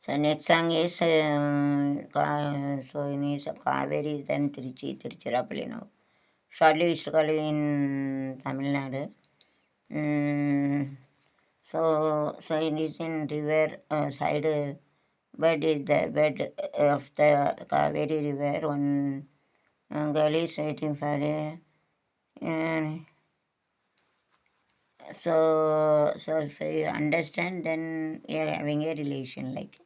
So next song is um, so in is Kaveri then Tiruchi Tiruchirappalli now. Shortly we to call in Tamil Nadu. Mm, so so it is in river uh, side uh, bed is the bed of the Kaveri river. One uh, girl is waiting for a. So so if you understand then you are having a relation like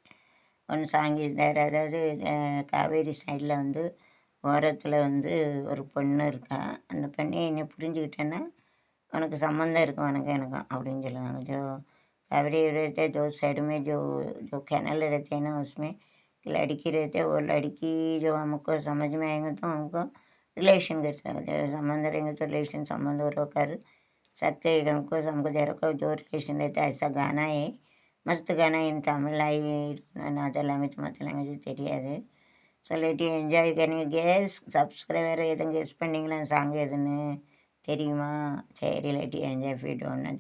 one song is there அதாவது அஹ், காவேரி சைடில் வந்து ஓரத்தில் வந்து ஒரு பொண்ணு இருக்கா அந்த பெண்ணை என்னை புரிஞ்சுக்கிட்டேன்னா உனக்கு சம்மந்தம் இருக்கும் உனக்கு எனக்கும் அப்படின்னு சொல்லுவாங்க जो कावेरी रहते दो साइड में जो जो कैनल रहते हैं ना उसमें लड़की रहते हैं वो लड़की जो हमको समझ में आएंगे तो हमको रिलेशन कर सकते हैं संबंध रहेंगे तो रिलेशन संबंध और कर सकते हैं हमको हमको देर को जो रिलेशन रहता है ऐसा गाना है மஸ்துக்கான என் தமிழ் ஐ இருக்கணும். அதர் லாங்குவேஜ் மற்ற லாங்குவேஜ் தெரியாது. சொல்லிவிட்டு என்ஜாய் கனி கேஸ் சப்ஸ்கிரைபர் எதுவும் கெஸ் பண்ணிங்களா? சாங் எதுன்னு தெரியுமா? சரி இல்லாட்டி என்ஜாய் ஃபீட் ஒன்று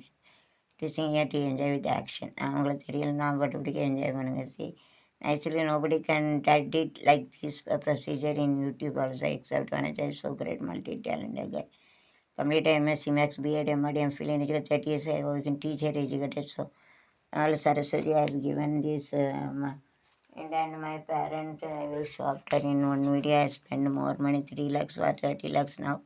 to sing to enjoy with action நான் அவங்களுக்கு தெரியலன்னா பட்டுப்படிக்க என்ஜாய் பண்ணுங்க. See nicely nobody can did it like this procedure in YouTube also except Vanaj I so great multi talented guy MSc maths BEd MEd MPhil educate thirty years I teacher educated so All Saraswati has given this um, and then my parent I will show after in one video I spend more money 3 lakhs or 30 lakhs now.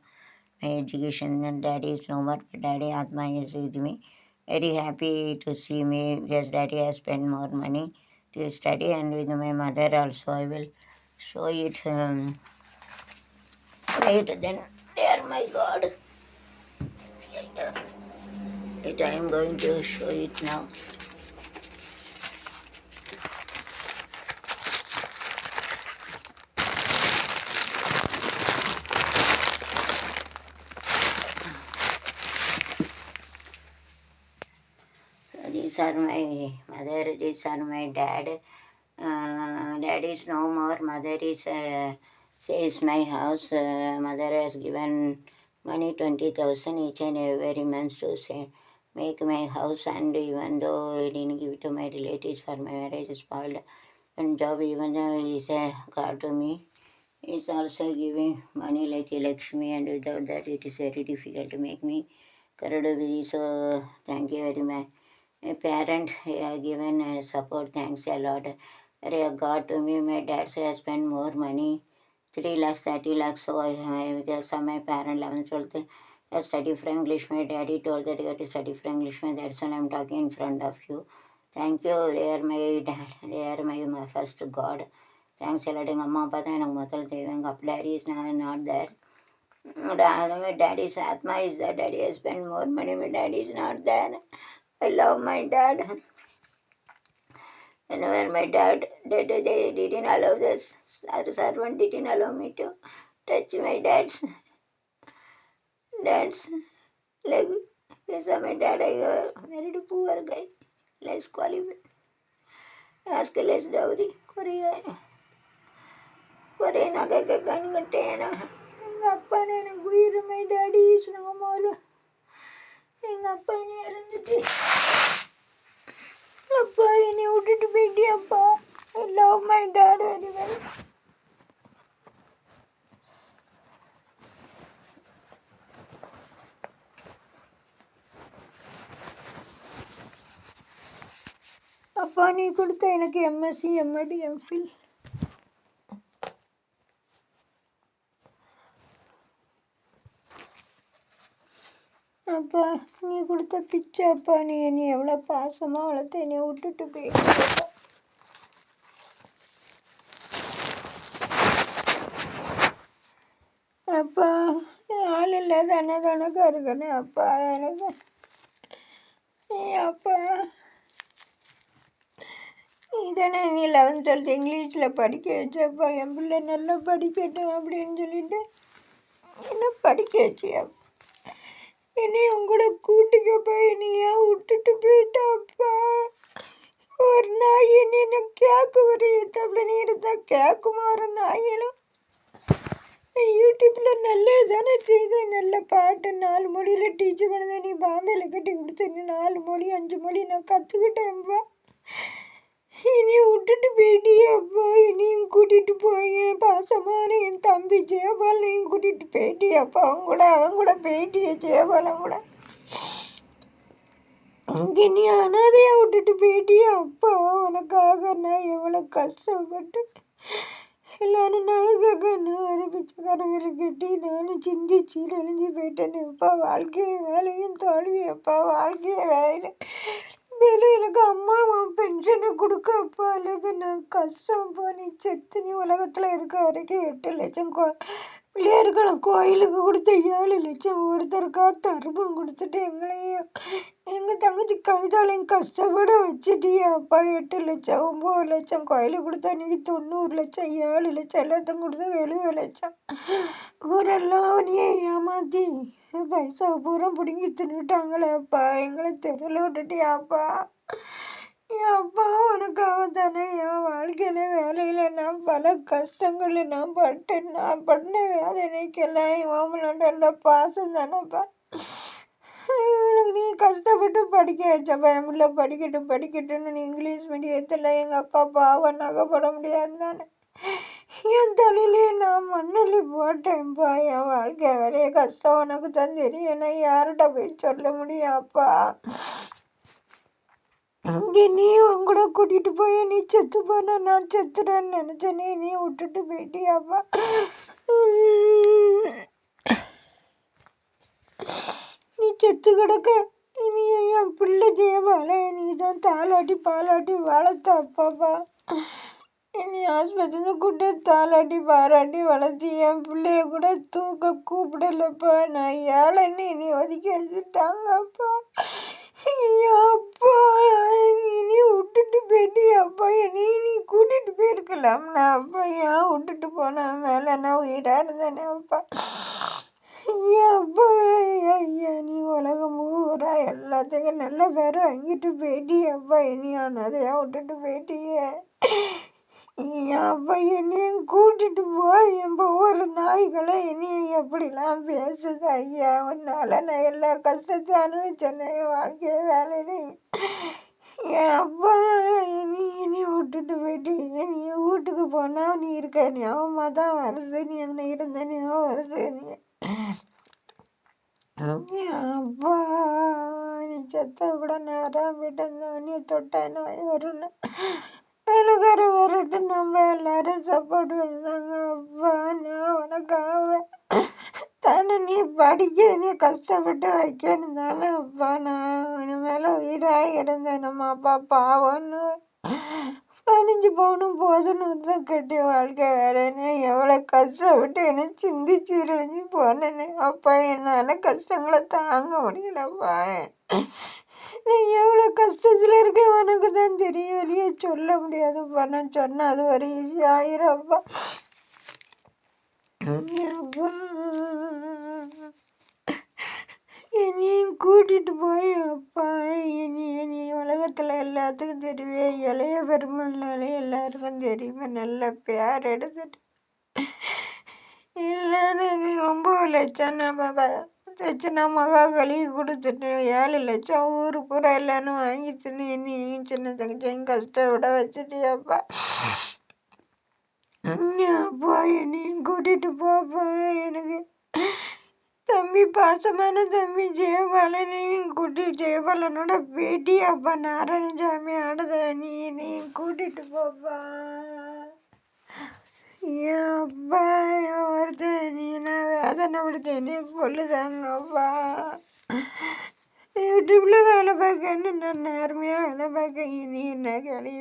My education and daddy is no more but daddy Atma is with me. Very happy to see me because daddy has spent more money to study and with my mother also I will show it um, right then there my God. I am going to show it now. So these are my mother, these are my dad. Uh, dad is no more, mother is uh, says my house. Uh, mother has given money 20,000 each and every month to say make my house and even though I didn't give it to my relatives for my marriage is spoiled and job even though is a God to me is also giving money like Lakshmi and without that it is very difficult to make me Karadavidi. So thank you very much My parent have given uh, support, thanks a lot. They have got to me, my dad has spent more money, 3 lakhs, 30 lakhs. So I, I because of my parent 11th, 12th, I study for English. My daddy told that you have to study for English. That's why I'm talking in front of you. Thank you. They are my dad. They are my, my first God. Thanks எல்லாரும் எங்கள் அம்மா அப்பா தான் எனக்கு முதல் தெய்வம் எங்கள் அப்பா daddy is not there my daddy's Atma is there. Daddy has spent more money. My daddy is not there. I love my dad. Whenever my dad did, they didn't allow this. The servant didn't allow me to touch my dad's dad's leg. Because my dad, I was married a poor guy, less qualified, ask less dowry. Korea, Korea, Naga, Gangatana, Appa, and my daddy is no more. எங்கள் அப்பா என்னை இறந்துட்டு அப்பா என்னை விட்டுட்டு போயிட்டியப்பா? I love my dad very well அப்பா நீ கொடுத்த எனக்கு எம்எஸ்சி எம்எடி எம்ஃபில் அப்பா நீ கொடுத்த பிச்சை அப்பா நீ என்னை எவ்வளோ பாசமாக வளர்த்த என்னை விட்டுட்டு போய் அப்பா ஆள் இல்லாத அன்னதானக்கா இருக்கணும் அப்பா எனக்கு அப்பா. இதானே நீ லெவன்த் டுவெல்த் இங்கிலீஷில் படிக்க வச்சப்பா என் பிள்ளை நல்லா படிக்கட்டும் அப்படின்னு சொல்லிட்டு என்ன படிக்க வச்சியாப்பா என்னை உங்களோட கூட்டிக்கப்பா என்னை ஏன் விட்டுட்டு போயிட்டாப்பா? ஒரு நாய் என்ன கேட்க ஒரு எத்தப்பல நீ இருந்தால் கேட்குமா? ஒரு நாயெல்லாம்? யூடியூப்பில் நல்லா தானே செய்த. நல்ல பாட்டு நாலு மொழியில் டீச்சர் பண்ணதை நீ பாம்பேயில் கட்டி கொடுத்த நீ நாலு மொழி அஞ்சு மொழி நான் கற்றுக்கிட்டேன்ப்பா இனி விட்டுட்டு என்னையும் கூட்டிகிட்டு போய் பாசமான என் தம்பி ஜெயபாலையும் கூட்டிகிட்டு போயிட்டியப்பா அவங்க கூட அவன் கூட போயிட்டியே ஜெயபாலன் கூட. அங்கே நீ அனாதையாக விட்டுட்டு போயிட்டியே அப்பா. உனக்காக நான் எவ்வளோ கஷ்டப்பட்டு எல்லாரும் நாளுக்காக நான் பிச்சைக்காரங்களை கட்டி நானும் சிந்திச்சு நெளிஞ்சு போயிட்டேன் அப்பா. வாழ்க்கையை வேலையும் தோல்வி அப்பா. வாழ்க்கையை வேலை மேலும் எனக்கு அம்மா பென்ஷனை கொடுக்க அப்போ அல்லது நான் கஷ்டம் நீ செத்து நீ உலகத்தில் இருக்க வரைக்கும் எட்டு லட்சம் கோ கோயிலுக்கு கொடுத்த ஏழு லட்சம் ஒருத்தருக்கா தர்மம் கொடுத்துட்டு எங்களையும் எங்கள் தங்கச்சி கவிதாலையும் கஷ்டப்பட வச்சுட்டியா. அப்பா எட்டு லட்சம் ஒம்பது லட்சம் கோயிலுக்கு கொடுத்தா நீ தொண்ணூறு லட்சம் ஏழு லட்சம் எல்லாத்தையும் கொடுத்தா எழுபது லட்சம். ஊரெல்லாம் நீ ஏமாத்தி பைசா பூரா பிடுங்கி தின்னுட்டாங்களே அப்பா எங்களை தெருவில் விட்டுட்டியாப்பா. என் அப்பா உனக்காக தானே என் வாழ்க்கையில் வேலையில் நான் பல கஷ்டங்களை நான் பட்டேன். நான் பண்ண வேதனைக்கெல்லாம் ஓமனோட பாசம் தானேப்பா. எனக்கு நீ கஷ்டப்பட்டு படிக்க வச்சப்பா என் பிள்ளை படிக்கட்டும் படிக்கட்டும்னு நீ இங்கிலீஷ் மீடியத்தில் எங்கள் அப்பா பாவம் நகைப்பட முடியாது தானே? என் தலையிலே நான் மண்ணலி போட்டேன்ப்பா என் வாழ்க்கை வரைய கஷ்டம் உனக்கு தான் தெரியும். நான் யார்கிட்ட போய் சொல்ல முடியும் அப்பா? இங்கே நீ உங்கூட கூட்டிகிட்டு போய் நீ செத்து போன நான் செத்துறேன்னு நினச்சேனே நீ விட்டுட்டு போயிட்டியாப்பா? நீ செத்து கிடக்க இனி என் பிள்ளை ஜெயபால நீ தான் தாளாட்டி பாலாட்டி வளர்த்த அப்பாப்பா. இனி ஆஸ்பத்திரி கூட்ட தாளாட்டி பாராட்டி வளர்த்தி என் பிள்ளைய கூட தூக்க கூப்பிடலப்பா. நான் ஏழைன்னு இனி ஒதுக்கி வச்சுட்டாங்க அப்பா அப்பா நீ விட்டுட்டு போயிட்டு அப்பா நீ நீ கூட்டிகிட்டு போயிருக்கலாம்ண்ணா அப்பா ஏன் விட்டுட்டு போனேன் மேலே நான் உயிராக இருந்தேனே அப்பா? அப்பா ஐயா நீ உலகம் பூரா எல்லாத்துக்கும் நல்ல பேரும் வாங்கிட்டு போயிட்டியே அப்பா. இனி ஆனதையா விட்டுட்டு போயிட்டியே? அப்பா என்னையும் கூட்டிட்டு போய் என் ஒரு நாய்களும் என்னையும் எப்படிலாம் பேசுது ஐயா? உன்னால் நான் எல்லா கஷ்டத்தையும் அனுபவிச்சேனே. வாழ்க்கை வேலையிலையும் என் அப்பா நீ இனி விட்டுட்டு போயிட்டு நீ வீட்டுக்கு போனால் நீ இருக்க. ஞாபகமாக தான் வருது. நீ அங்கே இருந்த? ஞாபகம் வருது. நீ அப்பா நீ செத்த கூட நான் போயிட்டு போயிட்டு நீ தொட்டா நோய் வரும்னு. வேலைக்கார வரட்டு. நம்ம எல்லாரும் சப்போர்ட் பண்ணுறாங்க அப்பா நான் உனக்காக தானே நீ படிக்க நீ கஷ்டப்பட்டு வைக்கணும் தானே அப்பா நான் உன் மேலே உயிராக இருந்தேன் நம்ம அப்பா பாவம்னு பதினஞ்சு போகணும் போதுன்னு தான் கட்டி வாழ்க்கை வேலைன்னு எவ்வளோ கஷ்டப்பட்டு என்ன சிந்திச்சு இழிஞ்சு போனேன்னு அப்பா என்னால் கஷ்டங்களை தாங்க முடியலப்பா. நான் எவ்வளோ கஷ்டத்தில் இருக்கேன் உனக்கு தான் தெரியும். வெளியே சொல்ல முடியாதுப்பா. நான் சொன்னால் அது ஒரு ஈஸி ஆயிரப்பா அப்பா. என்னையும் கூட்டிகிட்டு போய் அப்பா இனி இனி உலகத்தில் எல்லாத்துக்கும் தெரியுமே இளைய பெருமள்னாலே எல்லாருக்கும் தெரியுமே நல்ல பேர் எடுத்துட்டு. இல்லாத ஒம்பது லட்சம் நம்ம தட்சணா மகா கழுவி கொடுத்துட்டு ஏழு லட்சம் ஊர் பூரா எல்லாரும் வாங்கி தின்னு என்னையும் சின்ன தங்கச்சியும் கஷ்டப்பட வச்சுட்டியாப்பா அப்பா. என்னையும் கூட்டிகிட்டு போப்பா எனக்கு. தம்பி பாசமான தம்பி ஜெயபாலனையும் கூட்டி ஜெயபாலனோட பேட்டி அப்பா நாராயணசாமி ஆடுத நீ என்னையும் கூட்டிட்டு போப்பா. அப்பா ஒருத்தன் நீ நான் வேதனை படுத்த என்னைய கொள்ளுதாங்கப்பா யூடியூப்பில் வேலை பார்க்கன்னு நான் நேர்மையாக வேலை பார்க்க நீ என்ன கேள்வி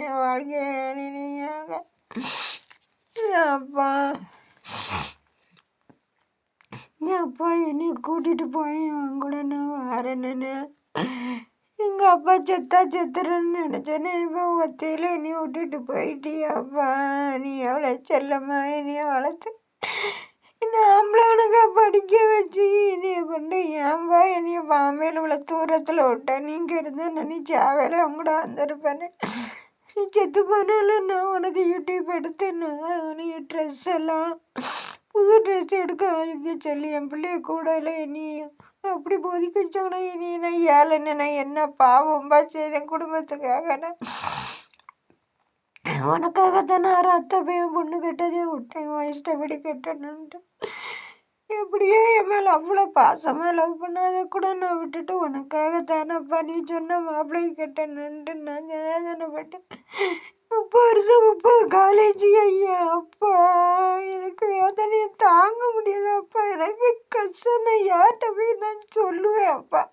என் வாழ்க்கை அப்பா எங்கள் அப்பா என்னை கூட்டிகிட்டு போய் அவன் கூட நான் வரேன்னு எங்கள் அப்பா செத்தா செத்துறேன்னு நினச்சேனே இப்போ ஒத்தையில் நீ விட்டுட்டு போயிட்டியாப்பா நீ எவ்வளோ செல்லம்மா என்னைய வளர்த்து? என்ன ஆம்பளானுக்கா படிக்க வச்சு என்னைய கொண்டு ஏன்பா என்னைய பாமையில் உள்ள தூரத்தில் விட்டா? நீங்கள் இருந்தால் நீ சாவையில் அவங்க கூட வந்திருப்பேன்னு. நீ செத்து போனாலும் நான் உனக்கு யூடியூப் எடுத்து நான் உனக்கு ட்ரெஸ் எல்லாம் புது ட்ரெஸ் எடுக்க சொல்லி என் பிள்ளைய கூட இல்லை என்னையும். அப்படி போதிக்க வச்சாங்கன்னா இனி நான் ஏழைன்னு நான் என்ன பாவம்பா செய்தேன் குடும்பத்துக்காக நான் தானே நான் அத்தை பையன் பொண்ணு கெட்டதே விட்டேன் உன் இஷ்டப்படி கட்டணுன்ட்டு எப்படியோ என் மேலே அவ்வளோ பாசமாக லவ் பண்ணாத கூட நான் விட்டுட்டு உனக்காக தானே நீ சொன்ன மாப்பிள்ளைக்கு கட்டணுன்ட்டு நான் வேதனைப்பட்டு முப்பது வருஷம் முப்பது காலேஜ். ஐயா அப்பா எனக்கு வேதனையை தாங்க முடியல அப்பா. எனக்கு கஷ்டம். நான் யார்கிட்ட போய் நான் சொல்லுவேன் அப்பா?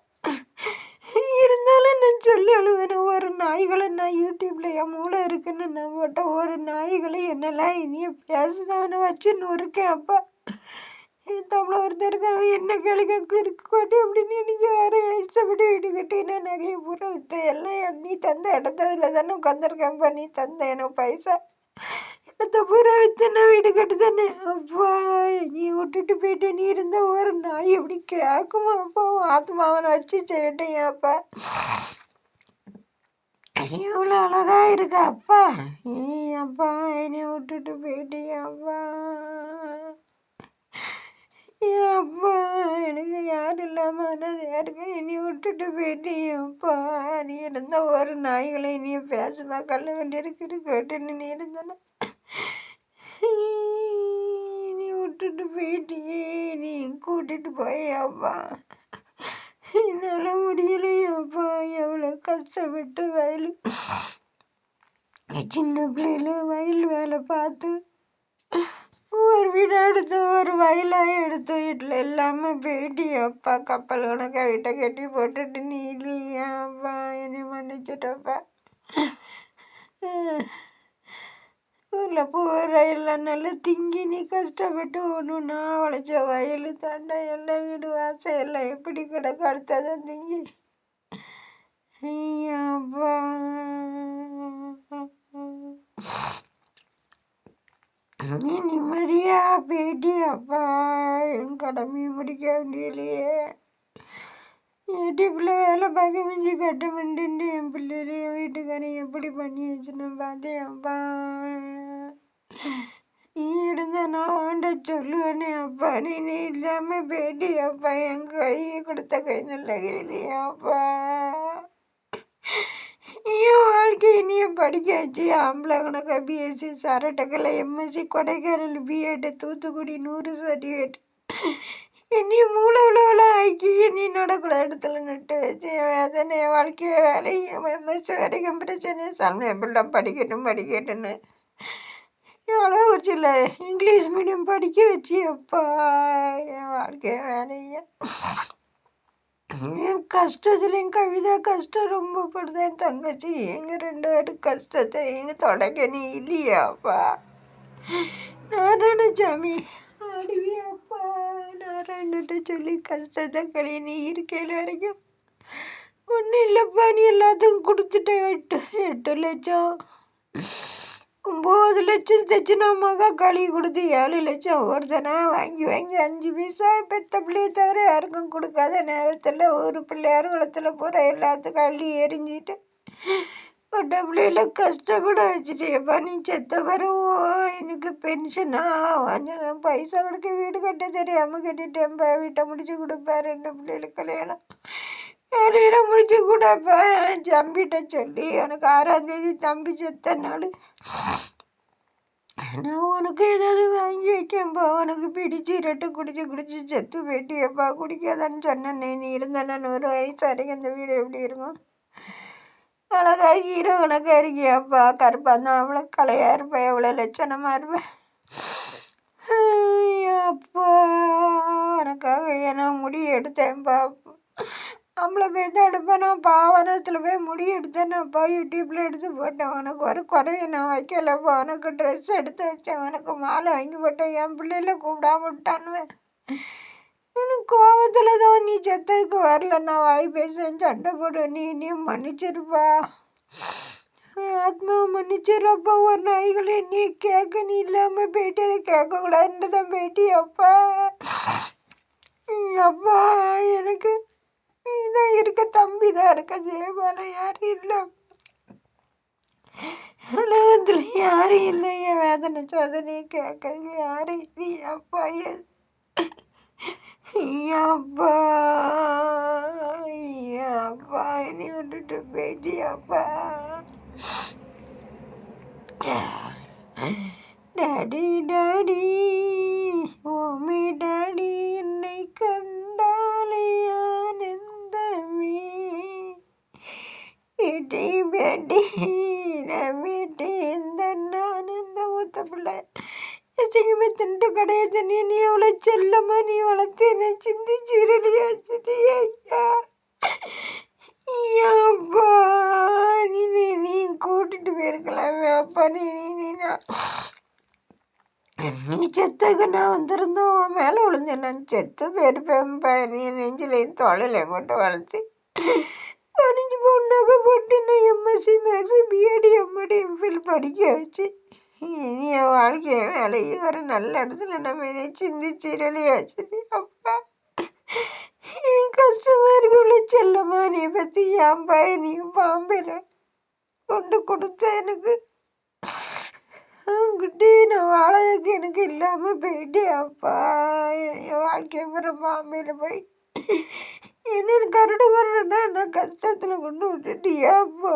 இருந்தாலும் நான் சொல்லி அழுவேன். ஒரு நாய்களை நான் யூடியூப்பில் என் மூளை இருக்குன்னு நான் போட்ட ஒரு நாய்களை என்னெல்லாம் இனிய பேசுதவனை வச்சு நொறுக்கேன் அப்பா. தமிழ் ஒருத்தர் அவன் என்ன கிழக்கு இருக்கு அப்படின்னு எனக்கு வீடு கட்டி நான் பூரா விற்று எல்லாம் நீ தந்த இடத்துல தானே உட்காந்துருக்கேன்ப்பா நீ தந்த எனக்கு பைசா இடத்த பூரா விற்று நான் வீடு கட்டு தானே அப்பா நீ விட்டுட்டு போயிட்டு நீ இருந்த ஒரு நாய் எப்படி கேட்குமா? அப்பா ஆத்மாவனை வச்சு செய்யட்டும் அப்பா. எவ்வளோ அழகாக இருக்கு அப்பா. நீ அப்பா என்னை விட்டுட்டு போயிட்டே அப்பா. அப்பா எனக்கு யாரும் இல்லாமல் அனாதையாக இருக்கு இனி விட்டுட்டு போயிட்டியப்பா நீ இருந்தால் ஒரு நாய்களை நீ பேசுமா? கல்ல வேண்டியிருக்கு கேட்டுன்னு நீ இருந்தன நீ விட்டுட்டு போயிட்டியே நீ கூட்டிட்டு போயப்பா என்னால் முடியலையப்பா எவ்வளோ கஷ்டப்பட்டு வயல் சின்ன பிள்ளையில வயல் வேலை பார்த்து ஒரு வீடை எடுத்து ஒரு வயலாக எடுத்து வீட்டில் இல்லாமல் போயிட்டு அப்பா கப்பல் கணக்காக வீட்டை கட்டி போட்டுட்டு நீ இல்லையா அப்பா என்னை மன்னிச்சிட்டப்பா. ஊரில் போகிற எல்லாம் நல்லா திங்கி நீ கஷ்டப்பட்டு ஒன்று நான் வளைச்ச வயல் தண்டை எல்லாம் வீடு வாசல் எல்லாம் எப்படி கிடக்கு? அடுத்ததான் திங்கி. ஐயாப்பா நீ நிம்மதியா போயிட்டு அப்பா. என் கடமையை முடிக்க வேண்டியலையே எட்டி பிள்ளை வேலை பார்க்க மிஞ்சி கட்ட மாட்டேன்ட்டு என் பிள்ளைகள் வீட்டுக்காரன் எப்படி பண்ணி வச்சுன்னு பார்த்தேன் அப்பா. நீ இருந்தா நான் வாண்ட சொல்லுவேனே அப்பா. நீ நீ இல்லாமல் போயிட்டு அப்பா. என் கையை கொடுத்த கை நல்ல கையிலையா அப்பா என் வாழ்க்கை இனிய படிக்க வச்சு ஆம்பளை கணக்கா பிஎஸ்சி சரட்டக்கலை எம்எஸ்சி கொடைக்கானல் பிஎட் தூத்துக்குடி நூறு சர்டிஃபிகேட் என்னைய மூளை உலகெல்லாம் ஆக்கி நீ நடக்கல இடத்துல நட்டு வச்சு வேதனை வாழ்க்கைய வேலையும் எம்எஸ்சி வரைக்கும் பிரச்சனை சாமி எப்படிலாம் படிக்கட்டும் படிக்கட்டுன்னு எவ்வளோ சில இங்கிலீஷ் மீடியம் படிக்க வச்சு எப்பா என் வாழ்க்கைய வேலையும் என் என் கவிதா கஷ்டம் ரொம்ப படுதேன் தங்கச்சி எங்கள் ரெண்டு பேரும் கஷ்டத்தை எங்கள் தொடக்க நீ இல்லையாப்பா? நாராயணசாமி அடிவியாப்பா நாராயணட்ட சொல்லி கஷ்டத்தை கழி நீ இருக்கையில் வரைக்கும் ஒன்றும் இல்லைப்பா. நீ எல்லாத்துக்கும் கொடுத்துட்டேன் எட்டு எட்டு லட்சம். ஒம்பது லட்சம் தைச்சினா மகா களி கொடுத்து ஏழு லட்சம் ஒருத்தனா வாங்கி வாங்கி அஞ்சு பைசா பெத்த பிள்ளைய தவிர யாருக்கும் கொடுக்காத நேரத்தில் ஒரு பிள்ளையார் குளத்தில் பூரா எல்லாத்துக்கும் அள்ளி எரிஞ்சிட்டு பொட்ட பிள்ளையில கஷ்டப்பட வச்சுட்டேப்பா நீ செத்த பிறகு எனக்கு பென்ஷனா கொஞ்சம் பைசா கொடுக்க வீடு கட்ட தெரியாமல் கட்டிட்டேன்ப்பா வீட்டை முடிச்சு கொடுப்பா ரெண்டு பிள்ளைகளுக்கு கல்யாணம். வேலையில முடிச்சு கூடப்பா தம்பிகிட்ட சொல்லி உனக்கு ஆறாம் தேதி தம்பி செத்த நாள் நான் உனக்கு ஏதாவது வாங்கி வைக்கேன்ப்பா உனக்கு பிடிச்சு ரெட்டு குடிச்சு குடிச்சு செத்து போயிட்டியப்பா குடிக்காதான்னு சொன்னேன். நீ இருந்தா நூறு வயசு வரைக்கும் இந்த வீடு எப்படி இருக்கும்? அழகாக ஹீரோ கணக்காக இருக்கியாப்பா கருப்பா தான் அவ்வளோ கலையாக இருப்பேன். எவ்வளோ லட்சணமாக இருப்பேன். அப்பா உனக்காக ஏன்னா முடி எடுத்தேன்ப்பா நம்மளை போய் தான் எடுப்பேன் நான் பாவனத்தில் போய் முடி போய் யூடியூப்பில் எடுத்து போட்டேன். உனக்கு ஒரு குறைய நான் வைக்கலப்பா. உனக்கு ட்ரெஸ் எடுத்து வச்சேன். உனக்கு மாலை வாங்கி போட்டேன். என் பிள்ளையில கூப்பிடாம விட்டானுவேன் எனக்கு கோபத்தில் தான் நீ செத்ததுக்கு வரல. நான் வாய் பேசுவேன் சண்டை போடுவேன் நீ நீ மன்னிச்சிருப்பா. ஆத்மாவை மன்னிச்சிருப்பா. ஒரு நாய்களை நீ கேட்க நீ இல்லாமல் போயிட்டு அதை கேட்கக்கூடாதுன்னு தான் போயிட்டு அப்பா. அப்பா எனக்கு நீதான் இருக்க தம்பி தான் இருக்க ஜெயபாலம் யாரும் இல்லை. உலகத்தில் யாரும் இல்லை. என் வேதனை சோதனையை கேட்க யாரும் இல்லை. அப்பா அப்பா அப்பா இனி விட்டுட்டு போயிட்டியாப்பா daddy daddy oh my daddy என்னை கண்டாலே ஆனந்தமே பேட்டி பேட்டி இந்த நான் இந்த மூத்த பிள்ளை. எச்சையுமே திண்டு கிடையாது. நீ நீ அவளை செல்லமா நீ வளர்த்து என்னை சிந்தி சீரலியா வச்சுட்டி ஐயா. அப்பா. நீ நீ நீ கூட்டிட்டு போயிருக்கலாமே அப்பா. நீ நீ நீ நான் நீ செத்துக்கு நான் வந்திருந்தோம். உன் மேலே விழுந்தேன். நான் செத்து போயிருப்பேன்ப்பா. நீ நெஞ்சிலையும் தொழிலையும் கொண்டு வளர்த்து. பதினஞ்சு பொண்ணாக போட்டு நான் MSc maths BEd MEd MPhil படிக்க வச்சு இனி என் வாழ்க்கைய வேலையை ஒரு நல்ல இடத்துல நம்ம என்னை சிந்திச்சு வச்சுட்டு அப்பா. என் கஷ்டமாக இருக்குள்ள செல்லம்மா நீ பற்றி ஏன்பா நீ பாம்பேல கொண்டு கொடுத்த எனக்கு. குட்டி நான் வாழறதுக்கு எனக்கு இல்லாமல் போயிட்டே அப்பா. என் வாழ்க்கை அப்புறம் பாம்பேல போய் என்ன கரடு வரணுன்னா நான் கஷ்டத்தில் கொண்டு விட்டுட்டியாப்பா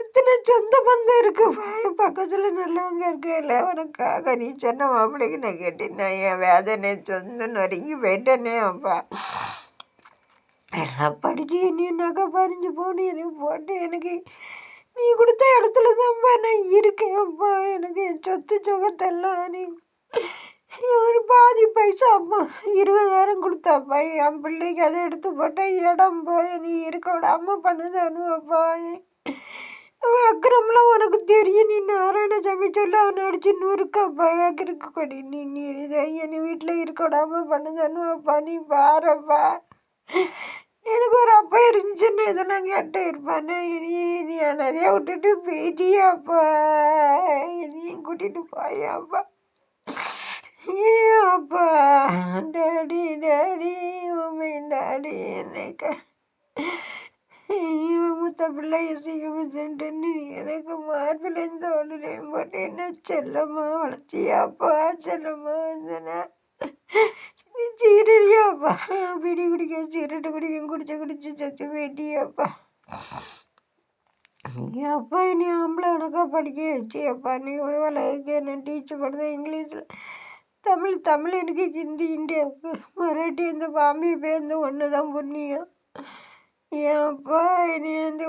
இத்தனை சொந்த பந்தம் இருக்குப்பா என் பக்கத்தில் நல்லவங்க இருக்கல உனக்காக நீ சொன்ன மாப்பிள்ளைக்கு நான் கேட்டேன் நான் என் வேதனை சொந்த நொறுங்கி போயிட்டேனே அப்பா. எல்லாம் படித்து நீ நகை பறிஞ்சு போன்னு எனக்கு போட்டு எனக்கு நீ கொடுத்த இடத்துல தான்ப்பா நான் இருக்கேன்ப்பா எனக்கு என் சொத்து சுகத்தெல்லாம் நீ ஒரு பாதி பைசா அம்மா இருபதாயிரம் கொடுத்தாப்பா. என் பிள்ளைக்கு அதை எடுத்து போட்டால் இடம் போய் நீ இருக்க விடாம பண்ணுதானுவாப்பா அக்கிரம்லாம் உனக்கு தெரியும். நீ நாராயண சாமி சொல்ல அவனை அடிச்சு நூறுக்காப்பா. இருக்கு கொடி. நீ நீ இதை என் வீட்டில் இருக்க விடாம பண்ணுதானுவாப்பா நீ பாருப்பா. எனக்கு ஒரு அப்பா இருந்துச்சுன்னு இதை நான் கேட்டு இருப்பானே. இனி நீ நிறையா விட்டுட்டு போயிட்டியாப்பா. இனியும் கூட்டிகிட்டு போயாப்பா. அப்பா daddy daddy oh my daddy என்னைக்க? ஐயோ மூத்த பிள்ளை சீக்கிரத்துன்னு எனக்கு மார்பில் எந்த போட்டு என்ன செல்லம்மா வளர்த்தியாப்பா செல்லம்மா வந்தனா? சீரடியாப்பா. பிடி குடிக்க சீரட்டு குடிக்க குடிச்சு குடிச்சு சத்து வேட்டியாப்பா அப்பா நீ ஆம்பளை உனக்கா படிக்க வச்சு அப்பா நீ வளர்க்க என்ன டீச்சர் பண்ணுறது இங்கிலீஷில்? தமிழ் தமிழ் எனக்கு ஹிந்தி இந்தியா மராட்டி இந்த பாம்பே பேருந்து ஒன்று தான் புண்ணியம் ஏன்ப்பா என்னை வந்து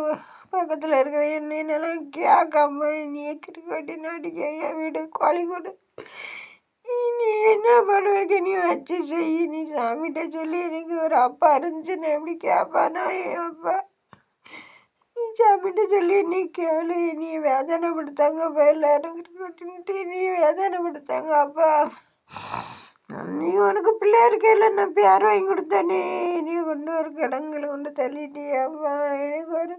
பக்கத்தில் இருக்கிற என்னென்னலாம் கேட்காம நீ கிரிக்கெட்டு நாட்டுக்கு என் வீடு கோழிக்கோடு நீ என்ன பண்ணுவேன் நீ வச்சு செய் நீ சாமிகிட்ட சொல்லி எனக்கு ஒரு அப்பா இருந்துச்சுன்னு எப்படி கேட்பானா என் அப்பா? நீ சாமிகிட்ட சொல்லி நீ கேளு நீ வேதனைப்படுத்தாங்கப்பா எல்லாரும் கிரிக்கெட்டுன்ட்டு நீ வேதனைப்படுத்தாங்க அப்பா. நீ உனக்கு பிள்ளை இருக்கையில் நான் பேர் வாங்கி கொடுத்தானே. நீ கொண்டு ஒரு கிடங்குல கொண்டு தள்ளிட்டியாப்பா எனக்கு ஒரு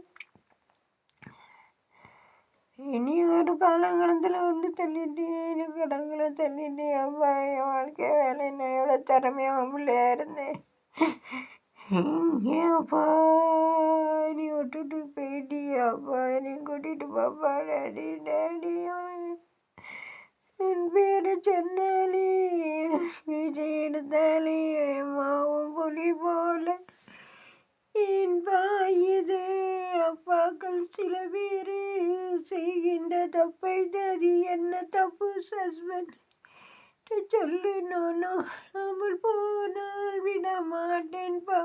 இனி ஒரு காலங்காலத்தில் கொண்டு தள்ளிட்டியே எனக்கு கிடங்குல தள்ளிட்டியாப்பா என் வாழ்க்கை வேலை நான் எவ்வளோ திறமையாக பிள்ளையாக இருந்தேன். ஏன்ப்பா நீ விட்டுட்டு போயிட்டியாப்பா நீ கூட்டிகிட்டு பாப்பா டேடி டேடி என் பேரு சொன்னாலே. விஜய் எடுத்தாலே மாவும் புலி போல. என் பாயுது அப்பாக்கள் சில பேர் செய்கின்ற தப்பை ததி என்ன தப்பு ஹஸ்பண்ட் சொல்லு நானும் நாமல் போனால் விட மாட்டேன்பா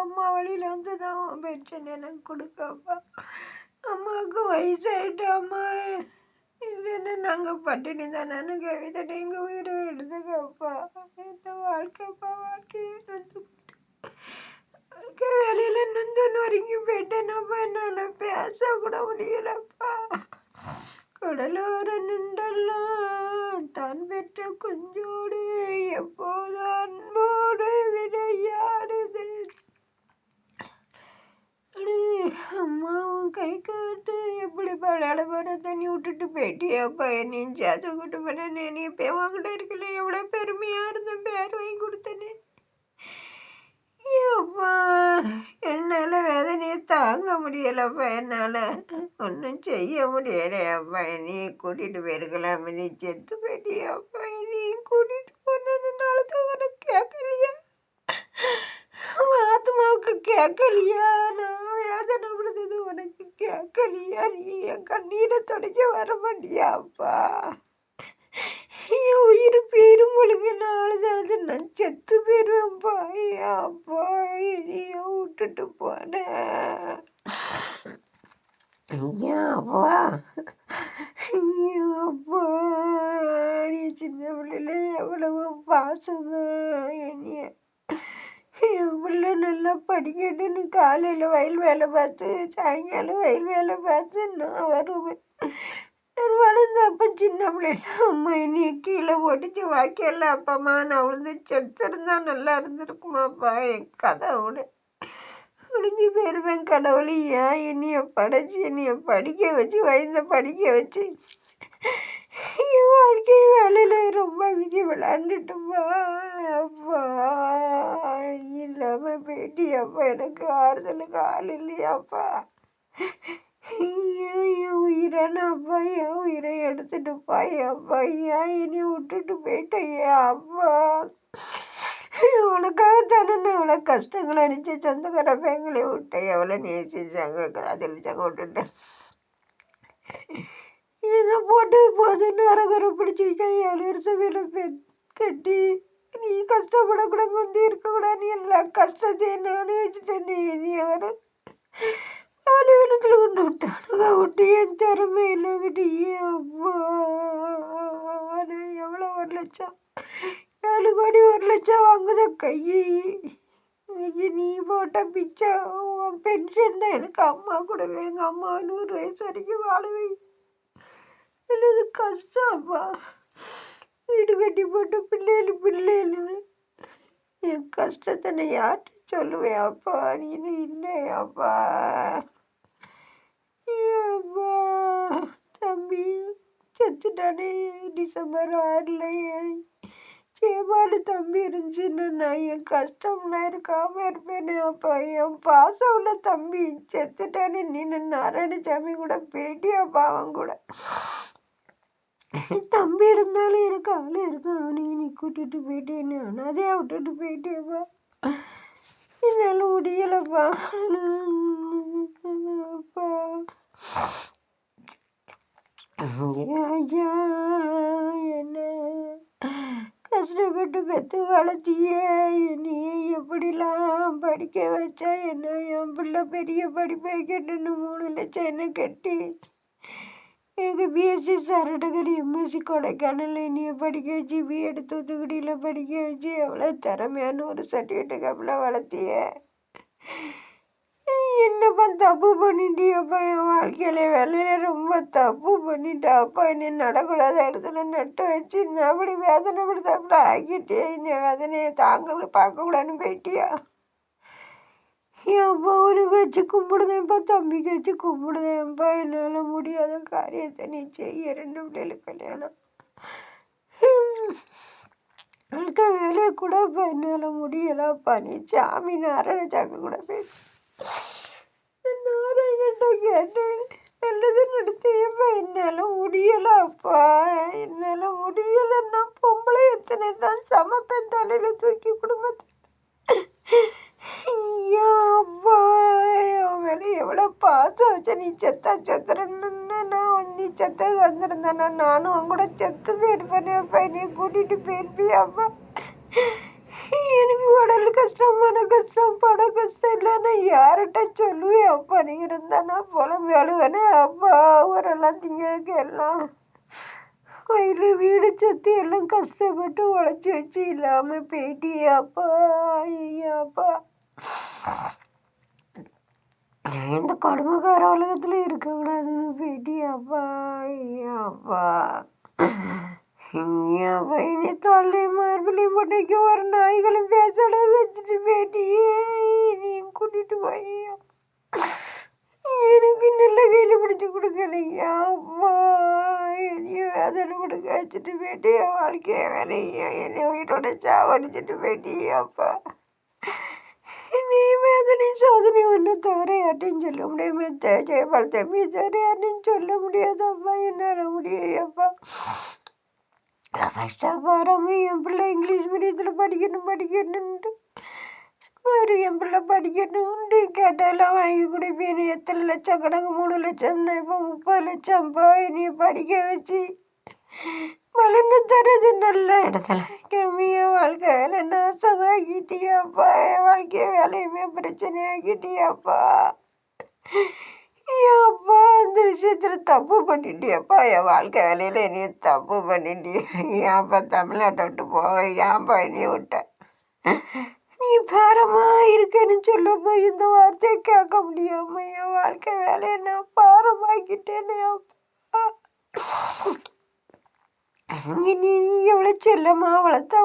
அம்மா வழியில் வந்து தான் பிரச்சனை எனக்கு கொடுக்கப்பா. அம்மாவுக்கு வயசாயிட்டாம்மா. இல்லைன்னா நாங்கள் பட்டினி தானே கவிதை எங்கள் உயிரை எடுத்துக்கப்பா இந்த வாழ்க்கைப்பா வாழ்க்கையை நொந்து வாழ்க்கை வேலையில் நொந்து நொறுங்கி போயிட்டேனப்பா என்னால் பேச கூட முடியலப்பா. கடலோர நின்றெல்லாம் தான் பெற்ற குஞ்சோடு எப்போது அன்போடு விளையாடுது அடே, அம்மாவும் கை காத்து எப்படி விளையாட போற தண்ணி விட்டுட்டு போயிட்டியாப்பா என்னையும் சேர்த்து கூட்டு போனேன் நீ இப்போ வாங்கிட்ட இருக்கல எவ்வளோ பெருமையாக இருந்தேன் பேர் வாங்கி கொடுத்தனே ஐயோப்பா என்னால் வேதனையை தாங்க முடியலப்பா என்னால் ஒன்றும் செய்ய முடியலையாப்பா. நீ கூட்டிகிட்டு போயிருக்கலாம் நீ செத்து போயிட்டியாப்பா. நீ கூட்டிகிட்டு போனதுனால தான் உனக்கு கேட்கலையா? ஆத்மாவுக்கு கேட்கலையா? நான் வேதனைப்படுறது உனக்கு கேட்கலையா? நீ என் கண்ணீரை துடைக்க வர மாட்டியா அப்பா என் உயிர் பேரும் முழுங்க நாலு நாள் நான் செத்து போயிடுவேன்ப்பா ஏன் அப்பா என்னைய விட்டுட்டு போனேன் ஐயாப்பா நீ சின்ன பிள்ளைல எவ்வளவு பாசமா என்னைய என் பிள்ளை நல்லா படிக்கட்டுன்னு காலையில் வயல் வேலை பார்த்து சாயங்காலம் வயல் வேலை பார்த்து நான் வருவேன். நான் வளர்ந்தப்ப சின்ன பிள்ளைல அம்மா என்னைய கீழே ஒடிச்சு வாய்க்கல அப்பம்மா நான் விழுந்து செத்துருந்தா நல்லா இருந்திருக்குமாப்பா என் கதவுல முடிஞ்சு போயிருவேன் கடவுளே ஏன் என்னைய படைச்சி என்னைய படிக்க வச்சு வயந்த படிக்க வச்சு? வாழ்க்கை வேலையில் ரொம்ப விதி விளாண்டுட்டுமா அப்பா இல்லாமல் பேட்டி அப்பா எனக்கு ஆறுதலுக்கு ஆள் இல்லையாப்பா. ஐயோ என் உயிரான அப்பா என் உயிரை எடுத்துட்டுப்பா அப்பா ஏன் என்னை விட்டுட்டு போயிட்டேன் அப்பா. உனக்காக தானே இவ்வளோ கஷ்டங்கள் கஷ்டங்களை அனுப்பிச்சு சொந்தக்கார பேங்களை விட்டேன். எவ்வளோ நேசிச்சாங்க அதில் விட்டுட்டேன் இதை போட்டு போதுன்னு அரகரை பிடிச்சிருக்கேன் ஏழு வருஷம் வேலை பெ கட்டி. நீ கஷ்டப்படக்கூடாது வந்து இருக்கக்கூடாது எல்லா கஷ்டத்தையும் நானும் வச்சுட்டேன் நீ நீ அவர் கொண்டு விட்டானுங்க விட்டு என் திறமை இல்லை விட்டு. அப்பா எவ்வளோ ஒரு லட்சம்? ஏழு கோடி ஒரு லட்சம் வாங்குத கை இன்னைக்கு நீ போட்ட பிச்சை உன் பென்ஷன் தான் எனக்கு அம்மா கொடுங்க. எங்கள் அம்மா நூறு வயசு வரைக்கும் வாழவே எனது கஷ்டம்ப்பா வீடு கட்டி போட்டு பிள்ளைகள் பிள்ளைகள்னு. என் கஷ்டத்தை நான் யார்கிட்ட சொல்லுவேன்? அப்பா நீனு இல்லை அப்பா அப்பா தம்பி செத்துட்டானே. டிசம்பர் ஆறில் சேபாலு தம்பி இருந்துச்சுன்னு நான் என் கஷ்டம்லாம் இருக்காமல் இருப்பேனே அப்பா. என் பாசம் உள்ள தம்பி செத்துட்டானே. நீ நாராயணசாமி கூட பேட்டியா பாவம் கூட. தம்பி இருந்தாலும் எனக்கு ஆள் இருக்கும் அவனையும் நீ கூட்டிகிட்டு போயிட்டேன்னு அனாதையாக விட்டுட்டு போயிட்டேப்பா என்னால் முடியலைப்பா. அப்பா. ஐயா என்ன? கஷ்டப்பட்டு பெற்று வளர்த்தியே. என்னையே எப்படிலாம் படிக்க வச்சா என்ன என் பிள்ளை பெரிய படிப்பை கட்டணும் மூணு லட்சம் என்ன கட்டி? எங்கள் பிஎஸ்சி சரடகரி எம்எஸ்சி கொடைக்கானல் என்னைய படிக்க வச்சு பிஎட் தூத்துக்குடியில் படிக்க வச்சு எவ்வளோ திறமையான ஒரு சர்டிஃபிகேட்டுக்கு அவ்வளோ வளர்த்திய? என்னப்பா தப்பு பண்ணிட்டியப்பா என் வாழ்க்கையில் வேலையில் ரொம்ப தப்பு பண்ணிட்டாப்பா என்ன நடக்கூடாத இடத்துல நட்டு வச்சு நான் அப்படி வேதனைப்படுத்தாப்புல ஆக்கிட்டே இந்த வேதனையை தாங்க பார்க்கக்கூடாதுன்னு போயிட்டியா? என்ப்பா உனக்கு வச்சு கும்பிடுதேன்ப்பா தம்பிக்கு வச்சு கும்பிடுதேன்ப்பா என்னால் முடியாத காரியத்தை நீ செய்ய ரெண்டு பிள்ளைகளுக்கு கல்யாணம். எனக்கு வேலை இப்போ என்னால் முடியலப்பா. நீ சாமி நாராயண சாமி கூட போய் நாராயணன்ட்ட கேட்டேன். நல்லது நடத்தியப்பா என்னால் முடியலப்பா. என்னால் முடியலைன்னா பொம்பளை எத்தனை தான் சமைப்பேன் தலையில் தூக்கி குடும்பத்தை மேலே எவ்வளோ பாசம் வச்ச நீ செத்தா செத்துறன்னு நான் நீ செத்த வந்திருந்தேன்னா நானும் அவன் கூட செத்து போயிருப்பேனே. அப்பா நீ கூட்டிகிட்டு போயிருப்பியாப்பா எனக்கு உடல் கஷ்டம் மன கஷ்டம் பட கஷ்டம் இல்லைன்னா யார்கிட்ட சொல்லுவேன்? அப்பா நீ இருந்தானா? நான் புலம்பி அழுவேனே? அப்பா ஊரெல்லாம் திங்கிறதுக்கு எல்லாம் வயலு வீடு சுற்றி எல்லாம் கஷ்டப்பட்டு உழைச்சி வச்சு இல்லாமல் போயிட்டியாப்பா ஐயாப்பா இந்த கடுமைக்கார உலகத்தில் இருக்கக்கூடாதுன்னு பேட்டி அப்பா ஐயாப்பா ஐயாப்பா இனி தொல்லை மார்பிளையும் பொண்ணைக்கு ஒரு நாய்களும் பேசல வச்சுட்டு பேட்டியே நீ கூட்டிகிட்டு போய் எனக்கு நல்ல கையில் பிடிச்சி கொடுக்கலையா அப்பா. என்னையும் வேதனை கொடுக்க வச்சுட்டு போயிட்டே வாழ்க்கைய வேலையா என்னை உயிரோட சாவடிச்சிட்டு பேட்டியே அப்பா. நீ வேதனை சோதனை ஒன்று தவிர யார்ட்டையும் சொல்ல முடியாம ஜெயபால் தம்பி தவிர யார்ட்டையும் சொல்ல முடியாதப்பா என்னால் முடியலையப்பா ஃபஸ்ட்டாக கஷ்டப்பாராம என் பிள்ளை இங்கிலீஷ் மீடியத்தில் படிக்கணும் படிக்கணும்ட்டு ஒரு என் பிள்ளை படிக்கணும்ட்டு கேட்டாலாம் வாங்கி கொடுப்பேன் எத்தனை லட்சம் கணக்கு மூணு லட்சம்னா இப்போ முப்பது லட்சம் போய் நீ படிக்க வச்சு வளர்ந்து தரது நல்ல இடத்துல கம்மியா வாழ்க்கை. வேலை என் வாழ்க்கை வேலையுமே பிரச்சனையாகிட்டியாப்பா ஏப்பா அந்த விஷயத்தில் தப்பு பண்ணிட்டியாப்பா. என் வாழ்க்கை வேலையில் நீ தப்பு பண்ணிட்டியா. ஏன்ப்பா தமிழ்நாட்டை விட்டு போ ஏன்ப்பா நீ விட்ட? நீ பாரமா இருக்கேன்னு சொல்லப்போ இந்த வார்த்தையை கேட்க முடியாம என் வாழ்க்கை வேலையை நான் பாரமாக்கிட்டேனே அப்பா நீ நீ எவ்வளோ செல்லமாக வளர்த்த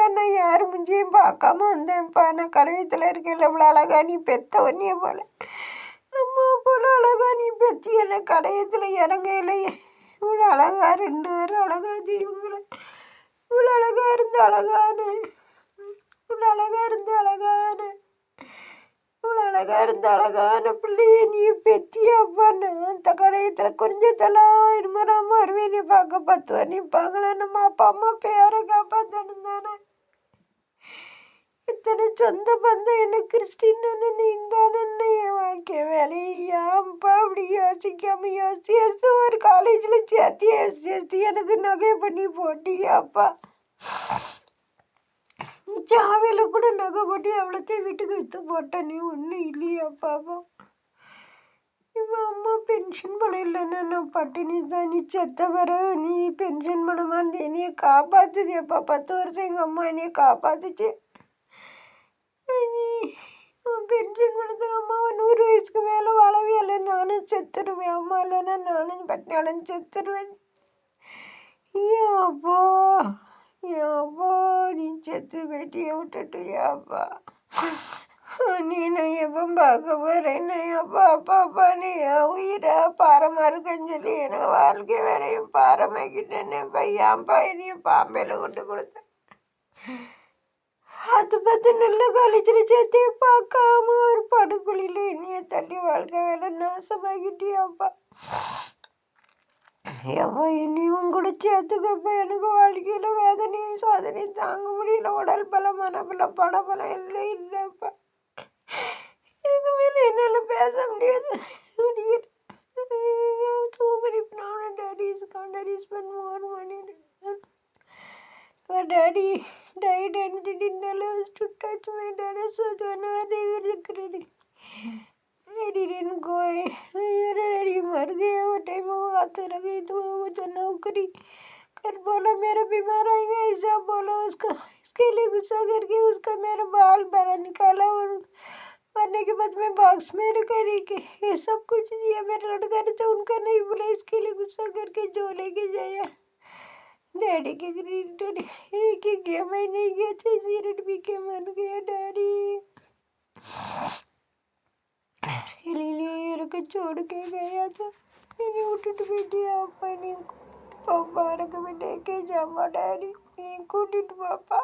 தான் நான் யார் முஞ்சியும் பார்க்காம வந்தேன்ப்பா. நான் கடவுளத்தில் இருக்கேன் எவ்வளோ அழகா நீ பெத்த ஒன்னிய போல. அம்மா போல அழகா நீ பெத்தி என்ன கடையத்தில் இறங்கையில. இவ்வளோ அழகா ரெண்டு பேரும் அழகா தீவுங்களை இவ்வளோ அழகா இருந்து அழகான. இவ்வளோ அழகா இருந்து அழகான. இவ்வளோ அழகா இருந்த அழகான பிள்ளைய நீ பெத்தியாப்பா நான் அந்த கடையத்தில் கொஞ்சத்தெல்லாம் இருமராம வருவேன் நீ பார்க்க பார்த்து வர நிற்பாங்களே நம்ம அப்பா அம்மா பேரை காப்பாற்றணும் தானே இத்தனை சொந்த பந்தம் என்ன கிறிஸ்டின் நீ தானே என் வாழ்க்கை வேலையை? ஏன்ப்பா அப்படி யோசிக்காம யோசிச்சு ஒரு காலேஜில் சேர்த்து யோசிச்சு யோசிச்சு எனக்கு நகை பண்ணி போட்டியாப்பா சாவையில் கூட நகை போட்டு எவ்வளோத்தையும் வீட்டுக்கு எடுத்து போட்ட நீ ஒன்றும் இல்லையாப்பாப்பா இவன் அம்மா பென்ஷன் பணம் இல்லைன்னா நான் பட்டினி தான் நீ செத்த வர நீ பென்ஷன் பணமாக இருந்து காப்பாற்றுது அப்பா பத்து வருஷம் எங்கள் அம்மா என்னையை காப்பாத்துச்சு பென்ஷன் பணத்தில் அம்மாவை நூறு வயசுக்கு மேலே வாழவே இல்லை. நானும் செத்துருவேன். அம்மா இல்லைன்னா நானும் பட்டினாலும் செத்துருவேன். அப்போ. ஏப்பா நீ செத்து வெட்டியை விட்டுட்டு ஏப்பா நீ நான் எப்போ பார்க்க போகிறேன் நான் அப்பா அப்பா அப்பா நீ என் உயிரை பாரமாக இருக்குன்னு சொல்லி எனக்கு வாழ்க்கை வேறையும் பாரமாக்கிட்டேன்னு பையன்ப்பா என்னையும் பாம்பையில் கொண்டு கொடுத்தேன். அது பார்த்து நல்ல காலேஜில் சேர்த்தே பார்க்காம ஒரு படுகொலியில் என்னைய தள்ளி வாழ்க்கை வேலை நாசமாகிட்டியாப்பா எப்போ இனியும் குடிச்சதுக்கப்போ எனக்கு வாழ்க்கையில் வேதனையும் சாதனையும் தாங்க முடியல உடல் பலம் மனபலம் பணபலம் எல்லாம் இல்லைப்பா இதுக்கு மேலே என்னால் பேச முடியாது முடியல so many problem daddy is gone daddy spend more money My daddy died and didn't allow us. I didn't go मेरा मर गया वो टाइम वो आते लगे तो वो जो नौकरी कर बोला, मेरा बीमार आएगा ऐसा बोला उसका। इसके लिए गुस्सा करके उसका मेरा बाल बाला निकाला और मरने के बाद मैं बॉक्स में करी के। ये सब कुछ दिया मेरा लड़का रहता उनका नहीं बोला, इसके लिए गुस्सा करके जो लेके जाया। डैडी के क्रेडिट एक ही गया मैं नहीं गया छः सिगरेट पी के मर गया डैडी। வெளியிலேயே எனக்கு छोड़ கிடையாது என்னை விட்டுட்டு போயிட்டியா? அப்பா நீ கூட்டிட்டு போப்பா எனக்கு விட்டு கேட்க மாட்டேன் நீ கூட்டிட்டு போப்பா